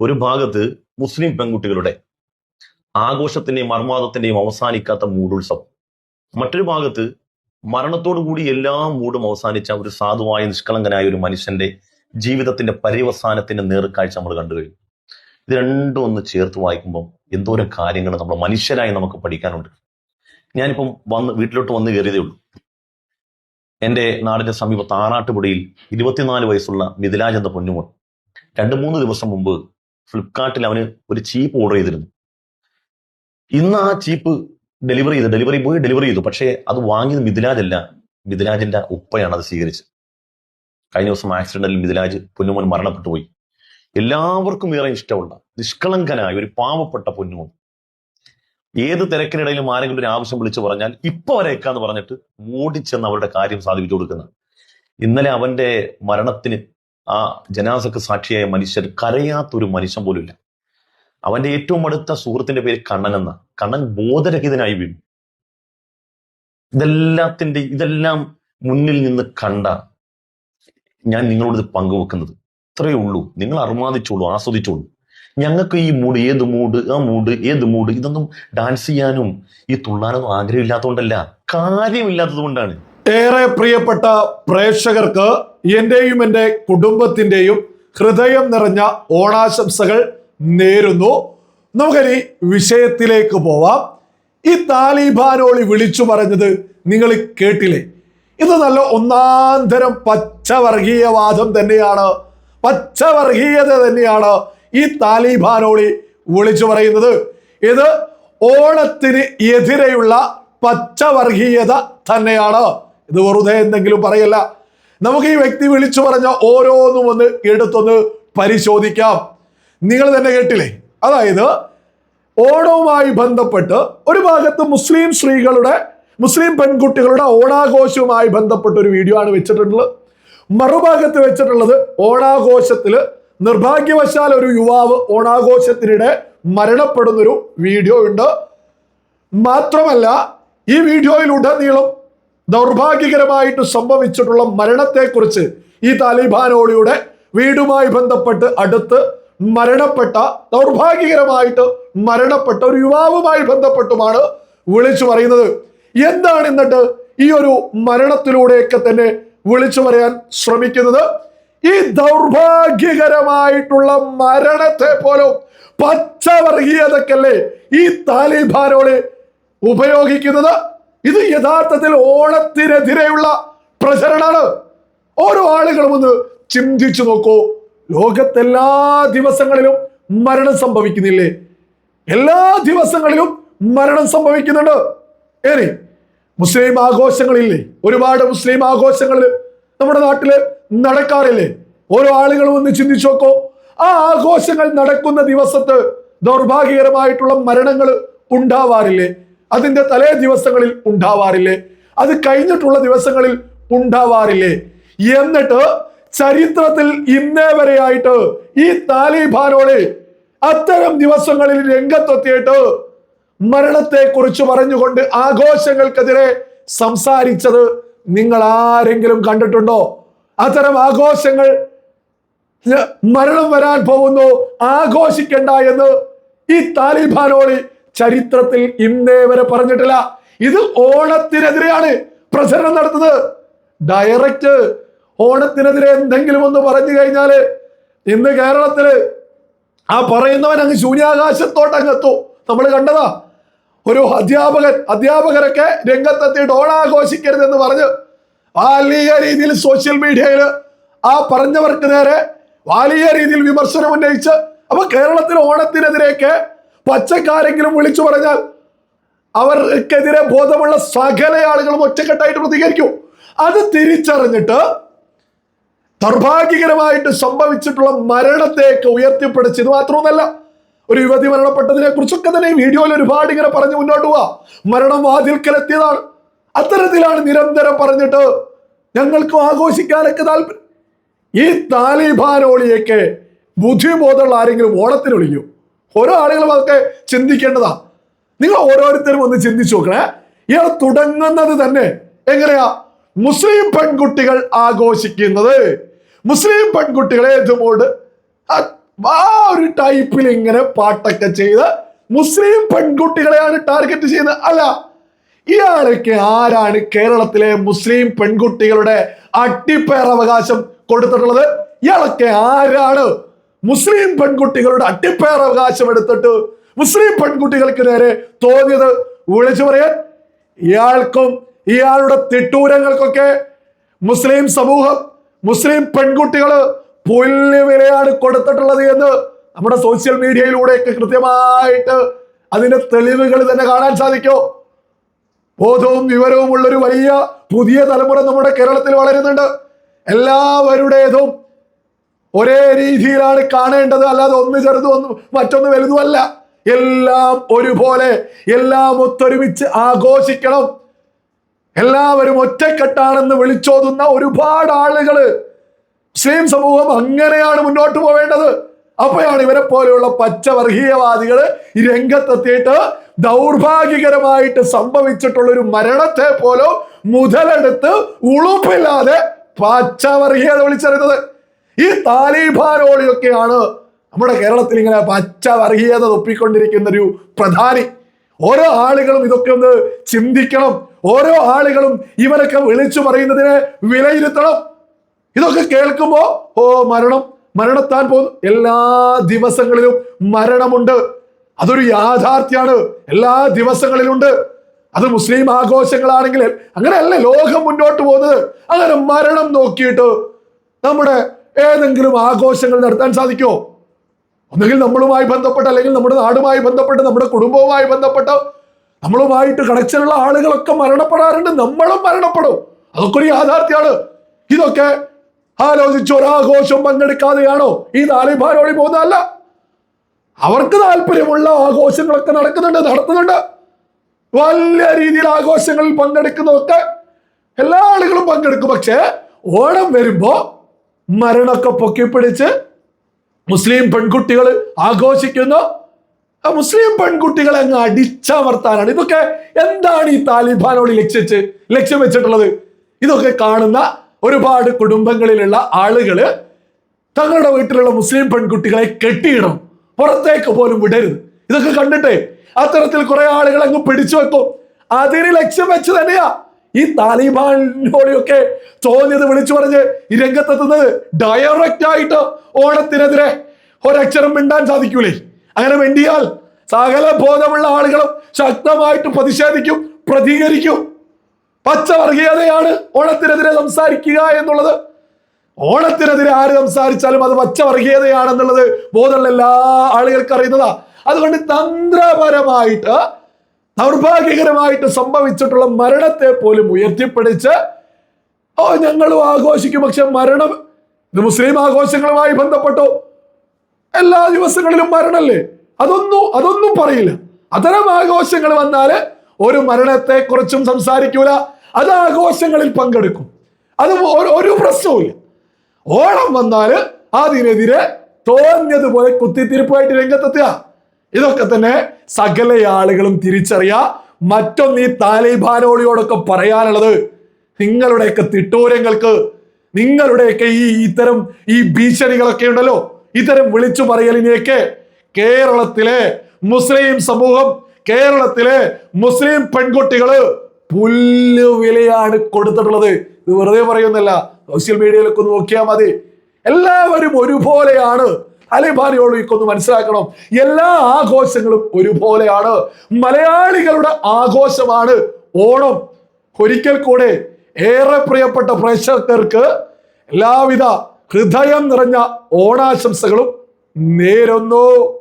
ഒരു ഭാഗത്ത് മുസ്ലിം പെൺകുട്ടികളുടെ ആഘോഷത്തിന്റെയും മർമാദത്തിന്റെയും അവസാനിക്കാത്ത മൂടുത്സവം. മറ്റൊരു ഭാഗത്ത് മരണത്തോടു കൂടി എല്ലാ മൂടും അവസാനിച്ച ഒരു സാധുവായ നിഷ്കളങ്കനായ ഒരു മനുഷ്യന്റെ ജീവിതത്തിന്റെ പര്യവസാനത്തിന്റെ നേർക്കാഴ്ച നമ്മൾ കണ്ടു കഴിഞ്ഞു. ഇത് രണ്ടും ഒന്ന് ചേർത്ത് വായിക്കുമ്പോൾ എന്തോരം കാര്യങ്ങൾ നമ്മൾ മനുഷ്യരായി നമുക്ക് പഠിക്കാനുണ്ട്. ഞാനിപ്പം വന്ന് വീട്ടിലോട്ട് വന്ന് കയറിയതേ ഉള്ളൂ. എന്റെ നാടിന്റെ സമീപത്ത് ആറാട്ടുപുഴയിൽ ഇരുപത്തിനാല് വയസ്സുള്ള മിഥിലാജ് എന്ന പൊന്നുമോൾ രണ്ട് മൂന്ന് ദിവസം മുമ്പ് ഫ്ലിപ്കാർട്ടിൽ അവന് ഒരു ചീപ്പ് ഓർഡർ ചെയ്തിരുന്നു. ഇന്ന് ആ ചീപ്പ് ഡെലിവറി ചെയ്തു ഡെലിവറി ബോയ് ഡെലിവറി ചെയ്തു. പക്ഷേ അത് വാങ്ങിയത് മിഥിലാജ് അല്ല മിഥിലാജിന്റെ ഉപ്പയാണ് അത് സ്വീകരിച്ചത്. കഴിഞ്ഞ ദിവസം ആക്സിഡന്റിൽ മിഥിലാജ് പൊന്നുമോൻ മരണപ്പെട്ടു പോയി. എല്ലാവർക്കും ഏറെ ഇഷ്ടമുള്ള നിഷ്കളങ്കനായ ഒരു പാവപ്പെട്ട പൊന്നുമോൻ. ഏത് തിരക്കിനിടയിലും ആരെങ്കിലും ഒരു ആവശ്യം വിളിച്ചു പറഞ്ഞാൽ ഇപ്പൊ വരേക്കാന്ന് പറഞ്ഞിട്ട് ഓടിച്ചെന്ന് അവരുടെ കാര്യം സാധിപ്പിച്ചു കൊടുക്കുന്നത് ഇന്നലെ അവന്റെ മരണത്തിന് ആ ജനാസക്ക് സാക്ഷിയായ മനുഷ്യർ കരയാത്തൊരു മനുഷ്യൻ പോലും ഇല്ല അവന്റെ ഏറ്റവും അടുത്ത സുഹൃത്തിന്റെ പേര് കണ്ണൻ എന്ന. കണ്ണൻ ബോധരഹിതനായി വീണു. ഇതെല്ലാത്തിന്റെ ഇതെല്ലാം മുന്നിൽ നിന്ന് കണ്ട ഞാൻ നിങ്ങളോട് ഇത് പങ്കുവെക്കുന്നത്. ഇത്രയേ ഉള്ളൂ. നിങ്ങൾ അർമാദിച്ചോളൂ ആസ്വദിച്ചോളൂ. ഞങ്ങൾക്ക് ഈ മൂഡ് ഏത് മൂഡ് ആ മൂഡ് ഏത് മൂഡ് ഇതൊന്നും ഡാൻസ് ചെയ്യാനും ഈ തുള്ളാനൊന്നും ആഗ്രഹമില്ലാത്തതുകൊണ്ടല്ല കാര്യമില്ലാത്തത് കൊണ്ടാണ് ഏറെ പ്രിയപ്പെട്ട പ്രേക്ഷകർക്ക് എന്റെയും എന്റെ കുടുംബത്തിന്റെയും ഹൃദയം നിറഞ്ഞ ഓണാശംസകൾ നേരുന്നു. നമുക്കിനി വിഷയത്തിലേക്ക് പോവാം. ഈ താലിബാനോളി വിളിച്ചു പറഞ്ഞത് നിങ്ങൾ കേട്ടില്ലേ? ഇത് നല്ല ഒന്നാന്തരം പച്ചവർഗീയവാദം തന്നെയാണ്. പച്ചവർഗീയത തന്നെയാണ് ഈ താലിബാനോളി വിളിച്ചു പറയുന്നത്. ഇത് ഓണത്തിന് എതിരെയുള്ള പച്ചവർഗീയത തന്നെയാണ്. ഇത് വെറുതെ എന്തെങ്കിലും പറയല്ല. നമുക്ക് ഈ വ്യക്തി വിളിച്ചു പറഞ്ഞ ഓരോന്നും ഒന്ന് എടുത്തൊന്ന് പരിശോധിക്കാം. നിങ്ങൾ തന്നെ കേട്ടില്ലേ? അതായത് ഓണവുമായി ബന്ധപ്പെട്ട് ഒരു ഭാഗത്ത് മുസ്ലിം സ്ത്രീകളുടെ മുസ്ലിം പെൺകുട്ടികളുടെ ഓണാഘോഷവുമായി ബന്ധപ്പെട്ട ഒരു വീഡിയോ ആണ് വെച്ചിട്ടുള്ളത്. മറുഭാഗത്ത് വെച്ചിട്ടുള്ളത് ഓണാഘോഷത്തിൽ നിർഭാഗ്യവശാൽ ഒരു യുവാവ് ഓണാഘോഷത്തിനിടെ മരണപ്പെടുന്നൊരു വീഡിയോ ഉണ്ട്. മാത്രമല്ല ഈ വീഡിയോയിൽ ഉടനീളം ദൗർഭാഗ്യകരമായിട്ട് സംഭവിച്ചിട്ടുള്ള മരണത്തെക്കുറിച്ച് ഈ താലിബാനോളിയുടെ വീടുമായി ബന്ധപ്പെട്ട് അടുത്ത് മരണപ്പെട്ട ദൗർഭാഗ്യകരമായിട്ട് മരണപ്പെട്ട ഒരു യുവാവുമായി ബന്ധപ്പെട്ടുമാണ് വിളിച്ചു പറയുന്നത്. എന്താണ് എന്നിട്ട് ഈ ഒരു മരണത്തിലൂടെയൊക്കെ തന്നെ വിളിച്ചു പറയാൻ ശ്രമിക്കുന്നത്? ഈ ദൗർഭാഗ്യകരമായിട്ടുള്ള മരണത്തെ പോലും പച്ചവർഗീയതക്കല്ലേ ഈ താലിബാനോളെ ഉപയോഗിക്കുന്നത്? ഇത് യഥാർത്ഥത്തിൽ ഓണത്തിനെതിരെയുള്ള പ്രചരണമാണ്. ഓരോ ആളുകളും ഒന്ന് ചിന്തിച്ചു നോക്കൂ. ലോകത്തെല്ലാ ദിവസങ്ങളിലും മരണം സംഭവിക്കുന്നില്ലേ? എല്ലാ ദിവസങ്ങളിലും മരണം സംഭവിക്കുന്നുണ്ട്. ഏനി മുസ്ലിം ആഘോഷങ്ങളില്ലേ? ഒരുപാട് മുസ്ലിം ആഘോഷങ്ങൾ നമ്മുടെ നാട്ടിൽ നടക്കാറില്ലേ? ഓരോ ആളുകളും ഒന്ന് ചിന്തിച്ചു നോക്കോ. ആ ആഘോഷങ്ങൾ നടക്കുന്ന ദിവസത്ത് ദൗർഭാഗ്യകരമായിട്ടുള്ള മരണങ്ങൾ ഉണ്ടാവാറില്ലേ? അതിന്റെ തലേ ദിവസങ്ങളിൽ ഉണ്ടാവാറില്ലേ? അത് കഴിഞ്ഞിട്ടുള്ള ദിവസങ്ങളിൽ ഉണ്ടാവാറില്ലേ? എന്നിട്ട് ചരിത്രത്തിൽ ഇന്നേ വരെയായിട്ട് ഈ താലിബാനോട് അത്തരം ദിവസങ്ങളിൽ രംഗത്തെത്തിയിട്ട് മരണത്തെ കുറിച്ച് പറഞ്ഞുകൊണ്ട് ആഘോഷങ്ങൾക്കെതിരെ സംസാരിച്ചത് നിങ്ങൾ ആരെങ്കിലും കണ്ടിട്ടുണ്ടോ? അത്തരം ആഘോഷങ്ങൾ മരണം വരാൻ പോകുന്നു ആഘോഷിക്കണ്ട എന്ന് ഈ താലിബാനോളി ചരിത്രത്തിൽ ഇന്നേ വരെ പറഞ്ഞിട്ടില്ല. ഇത് ഓണത്തിനെതിരെയാണ് പ്രചരണം നടത്തുന്നത്. ഡയറക്റ്റ് ഓണത്തിനെതിരെ എന്തെങ്കിലും ഒന്ന് പറഞ്ഞു കഴിഞ്ഞാൽ ഇന്ന് കേരളത്തിൽ ആ പറയുന്നവൻ അങ്ങ് ശൂന്യാകാശത്തോട്ട് അങ്ങ് എത്തും. നമ്മൾ കണ്ടതാ ഒരു അധ്യാപകൻ അധ്യാപകരൊക്കെ രംഗത്തെത്തിയിട്ട് ഓണാഘോഷിക്കരുതെന്ന് പറഞ്ഞ് വലിയ രീതിയിൽ സോഷ്യൽ മീഡിയയിൽ ആ പറഞ്ഞവർക്ക് നേരെ വലിയ രീതിയിൽ വിമർശനം ഉന്നയിച്ച് അപ്പൊ കേരളത്തിൽ ഓണത്തിനെതിരെയൊക്കെ പച്ചക്കാരെങ്കിലും വിളിച്ചു പറഞ്ഞാൽ അവർക്കെതിരെ ബോധമുള്ള സകല ആളുകളും ഒറ്റക്കെട്ടായിട്ട് പ്രതികരിക്കും. അത് തിരിച്ചറിഞ്ഞിട്ട് ദൗർഭാഗ്യകരമായിട്ട് സംഭവിച്ചിട്ടുള്ള മരണത്തെയൊക്കെ ഉയർത്തിപ്പിടിച്ചത് മാത്രമൊന്നല്ല ഒരു യുവതി മരണപ്പെട്ടതിനെ കുറിച്ചൊക്കെ തന്നെ വീഡിയോയിൽ ഒരുപാട് ഇങ്ങനെ പറഞ്ഞ് മുന്നോട്ട് പോവാ. മരണം വാതിൽക്കലെത്തിയതാണ്. അത്തരത്തിലാണ് നിരന്തരം പറഞ്ഞിട്ട് ഞങ്ങൾക്ക് ആഘോഷിക്കാനൊക്കെ താല്പര്യം. ഈ താലിബാനോളിയൊക്കെ ബുദ്ധിബോധമുള്ള ആരെങ്കിലും ഓണത്തിന് വിളിക്കും ഓരോ ആളുകളും അതൊക്കെ ചിന്തിക്കേണ്ടതാ. നിങ്ങൾ ഓരോരുത്തരും ഒന്ന് ചിന്തിച്ചു നോക്കണേ. ഇയാൾ തുടങ്ങുന്നത് തന്നെ എങ്ങനെയാ? മുസ്ലിം പെൺകുട്ടികൾ ആഘോഷിക്കുന്നത്. മുസ്ലിം പെൺകുട്ടികളെ ഇതുമോട് ആ ഒരു ടൈപ്പിൽ ഇങ്ങനെ പാട്ടൊക്കെ ചെയ്ത് മുസ്ലിം പെൺകുട്ടികളെയാണ് ടാർഗറ്റ് ചെയ്യുന്നത്. അല്ല ഇയാളൊക്കെ ആരാണ് കേരളത്തിലെ മുസ്ലിം പെൺകുട്ടികളുടെ അട്ടിപ്പേർ അവകാശം കൊടുത്തിട്ടുള്ളത്? ഇയാളൊക്കെ ആരാണ്? മുസ്ലിം പെൺകുട്ടികളുടെ അട്ടിപ്പേറവകാശം എടുത്തിട്ട് മുസ്ലിം പെൺകുട്ടികൾക്ക് നേരെ തോന്നിയത് വിളിച്ചു പറയാൻ ഇയാൾക്കും ഇയാളുടെ തിട്ടൂരങ്ങൾക്കൊക്കെ മുസ്ലിം സമൂഹം മുസ്ലിം പെൺകുട്ടികൾ പുല്ല് വിലയാണ് കൊടുത്തിട്ടുള്ളത് എന്ന് നമ്മുടെ സോഷ്യൽ മീഡിയയിലൂടെയൊക്കെ കൃത്യമായിട്ട് അതിന്റെ തെളിവുകൾ തന്നെ കാണാൻ സാധിക്കോ. ബോധവും വിവരവും ഉള്ളൊരു വലിയ പുതിയ തലമുറ നമ്മുടെ കേരളത്തിൽ വളരുന്നുണ്ട്. എല്ലാവരുടേതും ഒരേ രീതിയിലാണ് കാണേണ്ടത്. അല്ലാതെ ഒന്ന് ചെറുതും ഒന്ന് മറ്റൊന്ന് വലുതുമല്ല എല്ലാം ഒരുപോലെ എല്ലാം ഒത്തൊരുമിച്ച് ആഘോഷിക്കണം. എല്ലാവരും ഒറ്റക്കെട്ടാണെന്ന് വിളിച്ചോതുന്ന ഒരുപാട് ആളുകൾ മുസ്ലിം സമൂഹം അങ്ങനെയാണ് മുന്നോട്ട് പോവേണ്ടത്. അപ്പോഴാണ് ഇവരെ പോലെയുള്ള പച്ചവർഗീയവാദികൾ രംഗത്തെത്തിയിട്ട് ദൗർഭാഗ്യകരമായിട്ട് സംഭവിച്ചിട്ടുള്ള ഒരു മരണത്തെ പോലും മുതലെടുത്ത് ഉളുപ്പില്ലാതെ പച്ചവർഗീയത വിളിച്ചറിയുന്നത്. ഈ താലിബാനോളിയൊക്കെയാണ് നമ്മുടെ കേരളത്തിൽ ഇങ്ങനെ പച്ച വർഗീയത തൊപ്പിക്കൊണ്ടിരിക്കുന്ന ഒരു പ്രധാനി. ഓരോ ആളുകളും ഇതൊക്കെ ഒന്ന് ചിന്തിക്കണം. ഓരോ ആളുകളും ഇവരൊക്കെ വിളിച്ചു പറയുന്നതിനെ വിലയിരുത്തണം. ഇതൊക്കെ കേൾക്കുമ്പോ ഓ മരണം മരണത്താൻ പോകുന്നു. എല്ലാ ദിവസങ്ങളിലും മരണമുണ്ട്. അതൊരു യാഥാർത്ഥ്യമാണ് എല്ലാ ദിവസങ്ങളിലും ഉണ്ട് അത് മുസ്ലിം ആഘോഷങ്ങളാണെങ്കിൽ അങ്ങനെയല്ല ലോകം മുന്നോട്ട് പോകുന്നത്. അങ്ങനെ മരണം നോക്കിയിട്ട് നമ്മുടെ ഏതെങ്കിലും ആഘോഷങ്ങൾ നടത്താൻ സാധിക്കുമോ? ഒന്നുകിൽ നമ്മളുമായി ബന്ധപ്പെട്ട അല്ലെങ്കിൽ നമ്മുടെ നാടുമായി ബന്ധപ്പെട്ട് നമ്മുടെ കുടുംബവുമായി ബന്ധപ്പെട്ട് നമ്മളുമായിട്ട് കണക്ഷനുള്ള ആളുകളൊക്കെ മരണപ്പെടാറുണ്ട് നമ്മളും മരണപ്പെടും. അതൊക്കെ ഒരു യാഥാർത്ഥ്യമാണ്. ഇതൊക്കെ ആലോചിച്ച് ഒരാഘോഷം പങ്കെടുക്കാതെയാണോ ഈ താലിബാനോടി പോകുന്നതല്ല? അവർക്ക് താല്പര്യമുള്ള ആഘോഷങ്ങളൊക്കെ നടക്കുന്നുണ്ട് നടത്തുന്നുണ്ട്. വലിയ രീതിയിൽ ആഘോഷങ്ങളിൽ പങ്കെടുക്കുന്നതൊക്കെ എല്ലാ ആളുകളും പങ്കെടുക്കും. പക്ഷേ ഓണം വരുമ്പോ മരണമൊക്കെ പൊക്കിപ്പിടിച്ച് മുസ്ലിം പെൺകുട്ടികൾ ആഘോഷിക്കുന്നു. മുസ്ലിം പെൺകുട്ടികളെ അങ്ങ് അടിച്ചമർത്താനാണ്. ഇതൊക്കെ എന്താണ് ഈ താലിബാനോട് ലക്ഷിച്ച് ലക്ഷ്യം വെച്ചിട്ടുള്ളത്? ഇതൊക്കെ കാണുന്ന ഒരുപാട് കുടുംബങ്ങളിലുള്ള ആളുകൾ തങ്ങളുടെ വീട്ടിലുള്ള മുസ്ലിം പെൺകുട്ടികളെ കെട്ടിയിടും പുറത്തേക്ക് പോലും വിടരുത്. ഇതൊക്കെ കണ്ടിട്ടേ അത്തരത്തിൽ കുറെ ആളുകൾ അങ്ങ് പിടിച്ചു വെക്കും അതിന് ലക്ഷ്യം വെച്ച് തന്നെയാ. ഈ താലിബാനോടെയൊക്കെ തോന്നിയത് വിളിച്ചു പറഞ്ഞ് ഈ രംഗത്തെത്തുന്നത് ഡയറക്റ്റ് ആയിട്ട് ഓണത്തിനെതിരെ ഒരക്ഷരം മിണ്ടാൻ സാധിക്കൂലേ? അങ്ങനെ വേണ്ടിയാൽ സകല ബോധമുള്ള ആളുകളും ശക്തമായിട്ട് പ്രതിഷേധിക്കും പ്രതികരിക്കും. പച്ചവർഗീയതയാണ് ഓണത്തിനെതിരെ സംസാരിക്കുക എന്നുള്ളത്. ഓണത്തിനെതിരെ ആര് സംസാരിച്ചാലും അത് പച്ചവർഗീയതയാണെന്നുള്ളത് ബോധമുള്ള എല്ലാ ആളുകൾക്കും അറിയുന്നതാ. അതുകൊണ്ട് തന്ത്രപരമായിട്ട് ദൗർഭാഗ്യകരമായിട്ട് സംഭവിച്ചിട്ടുള്ള മരണത്തെ പോലും ഉയർത്തിപ്പിടിച്ച് ഓ ഞങ്ങളും ആഘോഷിക്കും. പക്ഷെ മരണം മുസ്ലിം ആഘോഷങ്ങളുമായി ബന്ധപ്പെട്ടു. എല്ലാ ദിവസങ്ങളിലും മരണല്ലേ? അതൊന്നും അതൊന്നും പറയില്ല. അത്തരം ആഘോഷങ്ങൾ വന്നാൽ ഒരു മരണത്തെ കുറിച്ചും സംസാരിക്കൂല. അത് ആഘോഷങ്ങളിൽ പങ്കെടുക്കും. അത് ഒരു- പ്രശ്നവുമില്ല. ഓണം വന്നാൽ അതിനെതിരെ തോന്നിയതുപോലെ കുത്തിത്തിരിപ്പായിട്ട് രംഗത്തെത്തുക. ഇതൊക്കെ തന്നെ സകല ആളുകളും തിരിച്ചറിയാ. മറ്റൊന്ന് ഈ താലിബാനോളിയോടൊക്കെ പറയാനുള്ളത് നിങ്ങളുടെയൊക്കെ തിട്ടൂരങ്ങൾക്ക് നിങ്ങളുടെയൊക്കെ ഈ ഇത്തരം ഈ ഭീഷണികളൊക്കെ ഉണ്ടല്ലോ ഇത്തരം വിളിച്ചു പറയലിനെയൊക്കെ കേരളത്തിലെ മുസ്ലിം സമൂഹം കേരളത്തിലെ മുസ്ലിം പെൺകുട്ടികൾ പുല്ല് വിലയാണ് കൊടുത്തിട്ടുള്ളത്. ഇത് വെറുതെ പറയുന്നല്ല സോഷ്യൽ മീഡിയയിലൊക്കെ നോക്കിയാൽ മതി. എല്ലാവരും ഒരുപോലെയാണ്. അലിബാനിയോളിക്ക് ഇക്കൊന്ന് മനസ്സിലാക്കണം. എല്ലാ ആഘോഷങ്ങളും ഒരുപോലെയാണ്. മലയാളികളുടെ ആഘോഷമാണ് ഓണം. ഒരിക്കൽ കൂടെ ഏറെ പ്രിയപ്പെട്ട പ്രേക്ഷകർക്ക് എല്ലാവിധ ഹൃദയം നിറഞ്ഞ ഓണാശംസകളും നേരുന്നു.